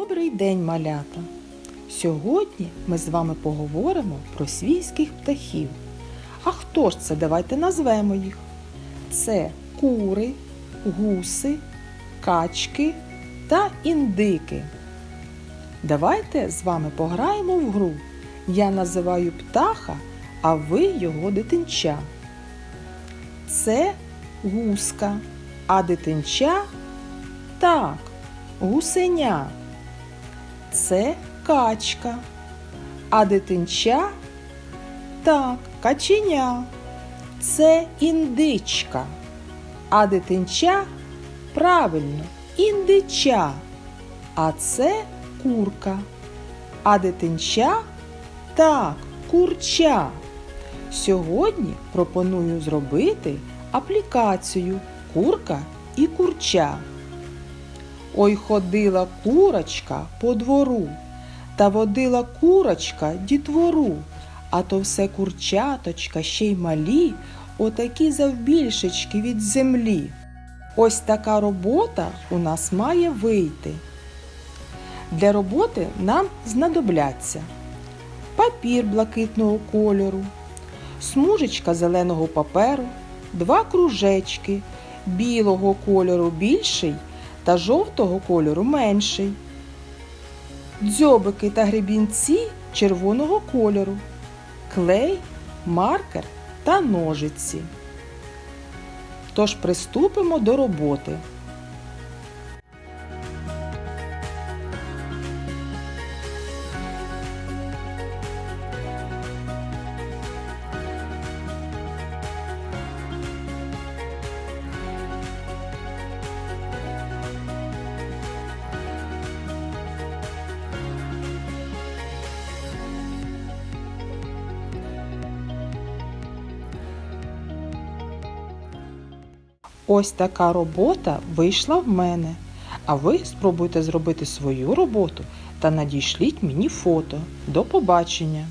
Добрий день, малята! Сьогодні ми з вами поговоримо про свійських птахів. А хто ж це? Давайте назвемо їх. Це кури, гуси, качки та індики. Давайте з вами пограємо в гру. Я називаю птаха, а ви його дитинча. Це гуска, а дитинча так, гусеня. Це качка, а дитинча так, каченя. Це індичка, а дитинча правильно, індича. А це курка, а дитинча так, курча. Сьогодні пропоную зробити аплікацію курка і курча. Ой ходила курочка по двору, та водила курочка дітвору, а то все курчаточка ще й малі, отакі завбільшечки від землі. Ось така робота у нас має вийти. Для роботи нам знадобляться папір блакитного кольору, смужечка зеленого паперу, два кружечки білого кольору більший та жовтого кольору менший, дзьобики та гребінці червоного кольору, клей, маркер та ножиці. Тож приступимо до роботи. Ось така робота вийшла в мене. А ви спробуйте зробити свою роботу та надішліть мені фото. До побачення!